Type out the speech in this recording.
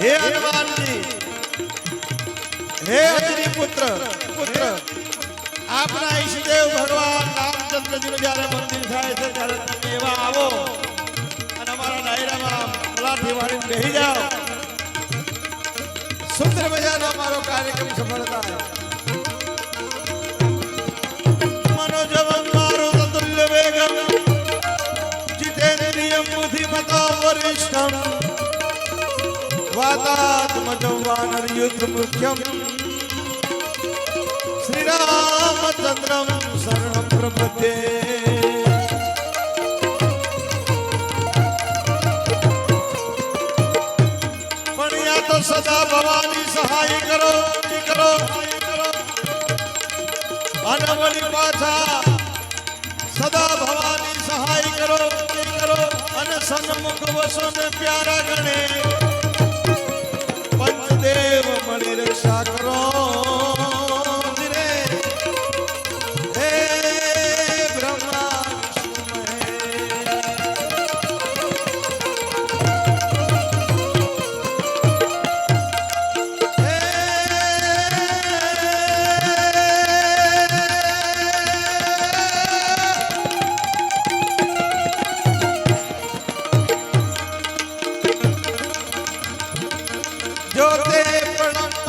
હે હનુમાનજી. હે અગ્નિ પુત્ર. પુત્ર આપના ઈષ્ટદેવ ભગવાન રામચંદ્રજીનું જ્યારે મંદિર થાય છે, ત્યારે તમે એવા આવો અને અમારા ડાયરામાં પલાઠી વાળીને બેસી જાઓ. સુંદર મજાનો અમારો કાર્યક્રમ સફળ થાય મનોજવમ મારું તતુલ્ય વેગમ. જીતેન્દ્રિયમ બુદ્ધિમતો વરિષ્ઠમ. વાતાત્મજં વાનરયુદ્ધ મુખ્યમ શ્રીરામચંદ્રમ શરણમ પ્રપદ્યે પણ યા તો સદા ભવાની સહાય કરો કરો અને વળી પાછા સદા ભવાની સહાય કરો કરો અને સન્મુખ વસો ને પ્યારા ગણે yo te perdono